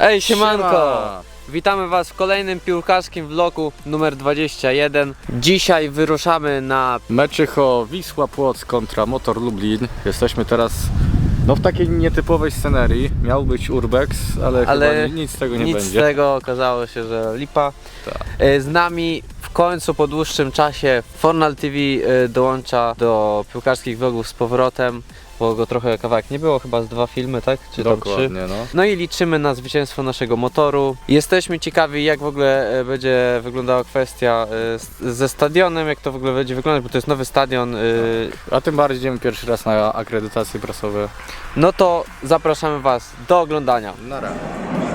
Ej, siemanko! Siema. Witamy Was w kolejnym piłkarskim vlogu numer 21. Dzisiaj wyruszamy na... Meczycho Wisła Płoc kontra Motor Lublin. Jesteśmy teraz no, w takiej nietypowej scenerii. Miał być Urbex, ale, Ale chyba ni- nic z tego nie Nic będzie. z tego, okazało się, że lipa. Tak. E, Z nami w końcu po dłuższym czasie Fornal TV e, dołącza do piłkarskich vlogów z powrotem, bo go trochę kawałek nie było, chyba z dwa filmy, tak? Czy tam trzy? Dokładnie, no. No i liczymy na zwycięstwo naszego motoru. Jesteśmy ciekawi, jak w ogóle e, będzie wyglądała kwestia e, ze stadionem, jak to w ogóle będzie wyglądać, bo to jest nowy stadion. e, A tym bardziej idziemy pierwszy raz na akredytacje prasowe. No to zapraszamy Was do oglądania. Na razie.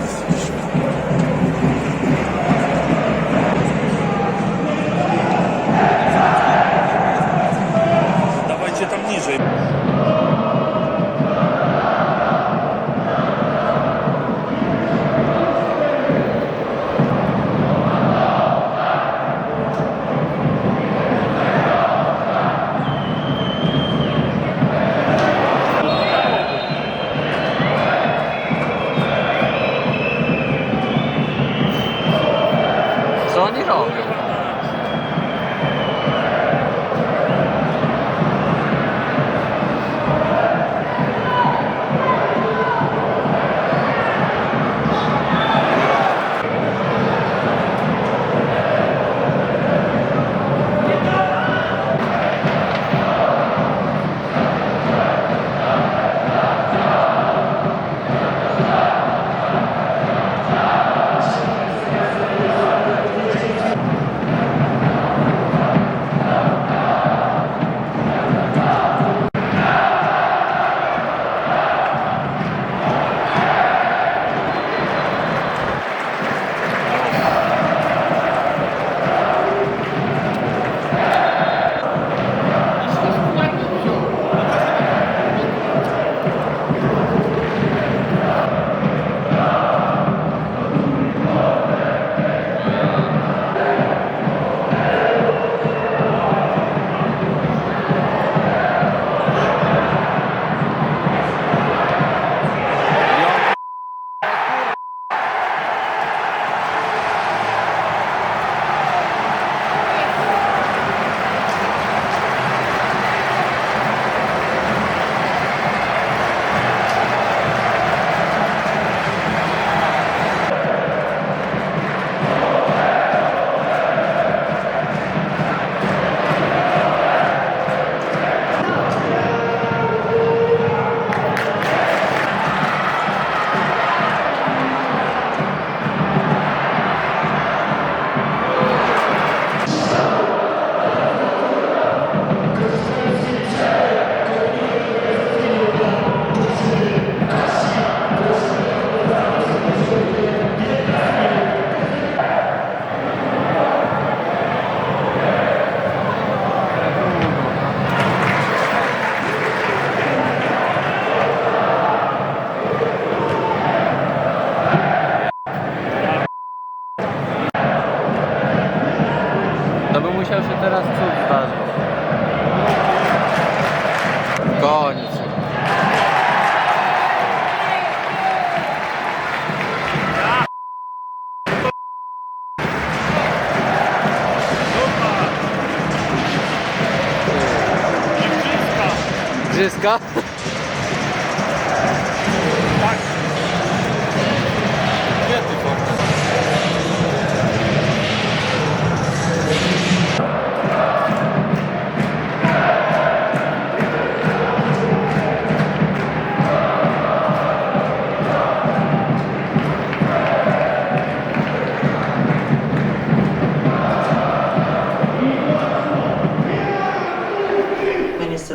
Cognizant. Descarta.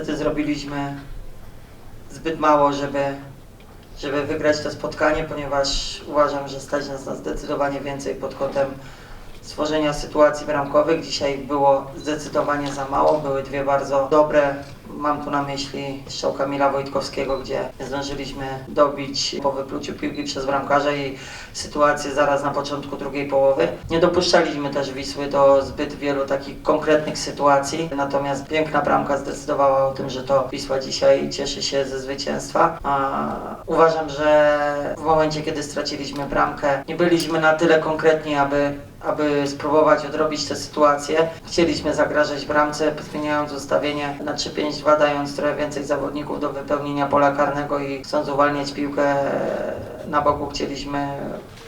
Niestety zrobiliśmy zbyt mało, żeby, żeby wygrać to spotkanie, ponieważ uważam, że stać nas na zdecydowanie więcej pod kątem stworzenia sytuacji bramkowych. Dzisiaj było zdecydowanie za mało. Były dwie bardzo dobre mam tu na myśli strzał Kamila Wojtkowskiego, gdzie zdążyliśmy dobić po wypluciu piłki przez bramkarza i sytuację zaraz na początku drugiej połowy. Nie dopuszczaliśmy też Wisły do zbyt wielu takich konkretnych sytuacji, natomiast piękna bramka zdecydowała o tym, że to Wisła dzisiaj cieszy się ze zwycięstwa. A uważam, że w momencie, kiedy straciliśmy bramkę, nie byliśmy na tyle konkretni, aby aby spróbować odrobić tę sytuację. Chcieliśmy zagrażać bramce, zmieniając ustawienie na 3-5-2, dając trochę więcej zawodników do wypełnienia pola karnego i chcąc uwalniać piłkę na boku, chcieliśmy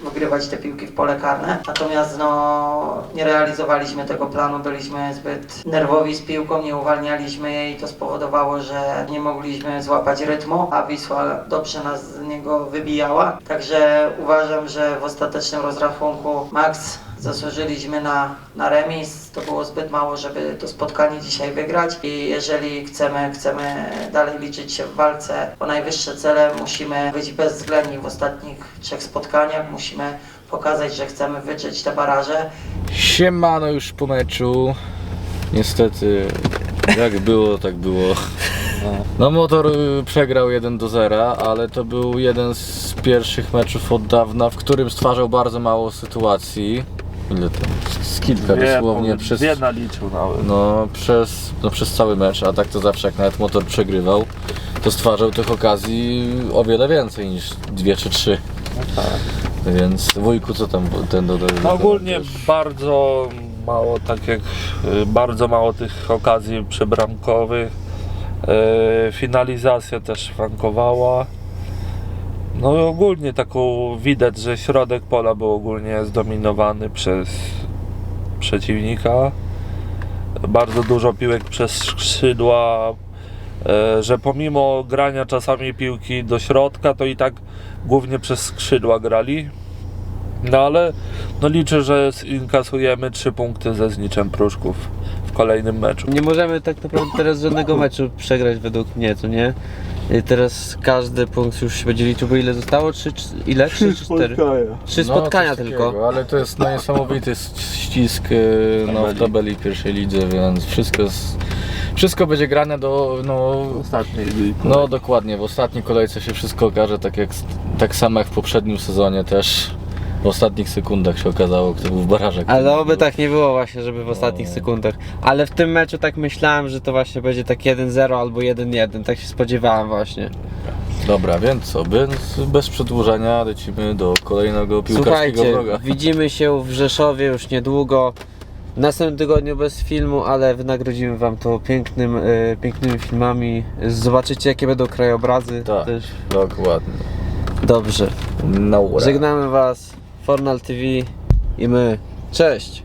wygrywać te piłki w pole karne. Natomiast no, nie realizowaliśmy tego planu, byliśmy zbyt nerwowi z piłką, nie uwalnialiśmy jej i to spowodowało, że nie mogliśmy złapać rytmu, a Wisła dobrze nas z niego wybijała. Także uważam, że w ostatecznym rozrachunku Max zasłużyliśmy na, na remis. To było zbyt mało, żeby to spotkanie dzisiaj wygrać i jeżeli chcemy, chcemy dalej liczyć się w walce o najwyższe cele, musimy być bezwzględni w ostatnich trzech spotkaniach. Musimy pokazać, że chcemy wydrzeć te baraże. Siemano już po meczu. Niestety, jak było, tak było. No motor y, przegrał 1 do 0, ale to był jeden z pierwszych meczów od dawna, w którym stwarzał bardzo mało sytuacji. Ile tam? Z kilka dosłownie przez, Dwie naliczył nawet. no, przez, no, przez cały mecz, a tak to zawsze jak nawet motor przegrywał, to stwarzał tych okazji o wiele więcej niż dwie czy trzy. Więc wujku, co tam ten do, do, No ogólnie bardzo mało, tak jak y, bardzo mało tych okazji przybramkowych. Y, Finalizacja też wankowała. No ogólnie taką widać, że środek pola był ogólnie zdominowany przez przeciwnika. Bardzo dużo piłek przez skrzydła, e, że pomimo grania czasami piłki do środka, to i tak głównie przez skrzydła grali. No ale no liczę, że inkasujemy 3 punkty ze zniczem Pruszków w kolejnym meczu. Nie możemy tak naprawdę teraz żadnego meczu przegrać według mnie, co nie? I teraz każdy punkt już się będzie liczył, bo ile zostało? Trzy, czy- ile? Trzy czy cztery? Trzy No, spotkania coś tylko. takiego, ale to jest no, niesamowity ścisk y, no, w Tabeli. pierwszej lidze, więc wszystko, jest, wszystko będzie grane do. No, Ostatniej no dokładnie, w ostatniej kolejce się wszystko okaże, tak, jak, tak samo jak w poprzednim sezonie też. W ostatnich sekundach się okazało, kto był w barażach. Ale oby tak nie było właśnie, żeby w ostatnich sekundach. Ale w tym meczu tak myślałem, że to właśnie będzie tak 1-0 albo 1-1. Tak się spodziewałem właśnie. Dobra, więc co, bez, bez przedłużania lecimy do kolejnego piłkarskiego Słuchajcie, wroga. widzimy się w Rzeszowie już niedługo. W następnym tygodniu bez filmu, ale wynagrodzimy wam to pięknym, e, pięknymi filmami. Zobaczycie jakie będą krajobrazy Tak. też. Dokładnie. Dobrze. No, Żegnamy was. Fornal TV i my. Cześć!